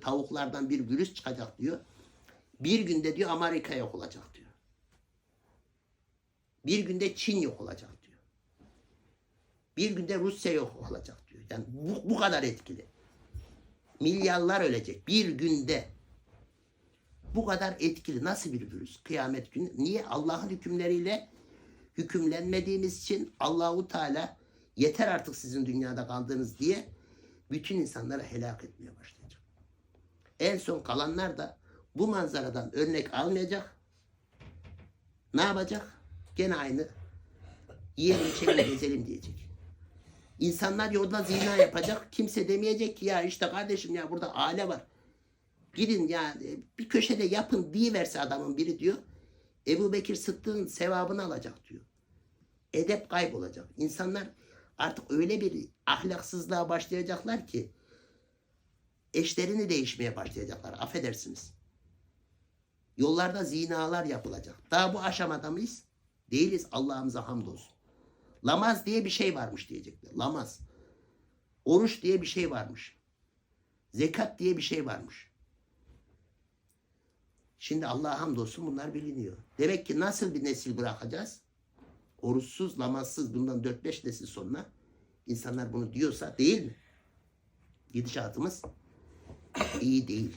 tavuklardan bir virüs çıkacak diyor. Bir günde diyor Amerika yok olacak diyor. Bir günde Çin yok olacak diyor. Bir günde Rusya yok olacak diyor. Yani bu, bu kadar etkili. Milyarlar ölecek bir günde. Bu kadar etkili nasıl bir virüs? Kıyamet günü. Niye? Allah'ın hükümleriyle hükümlenmediğimiz için Allahu Teala yeter artık sizin dünyada kaldığınız diye bütün insanları helak etmeye başlayacak. En son kalanlar da bu manzaradan örnek almayacak. Ne yapacak? Gene aynı. Yiyelim, içelim, gezelim diyecek. İnsanlar yolda zina yapacak. Kimse demeyecek ki ya işte kardeşim ya burada aile var. Gidin ya bir köşede yapın diyiverse adamın biri diyor. Ebu Bekir Sıddık'ın sevabını alacak diyor. Edep kaybolacak. İnsanlar artık öyle bir ahlaksızlığa başlayacaklar ki eşlerini değişmeye başlayacaklar. Affedersiniz. Yollarda zinalar yapılacak. Daha bu aşamada mıyız? Değiliz. Allah'ımıza hamdolsun. Lamaz diye bir şey varmış diyecekler. Lamaz. Oruç diye bir şey varmış. Zekat diye bir şey varmış. Şimdi Allah'a hamdolsun bunlar biliniyor. Demek ki nasıl bir nesil bırakacağız? Oruçsuz, namazsız bundan 4-5 nesil sonra insanlar bunu diyorsa değil mi? Gidişatımız iyi değil.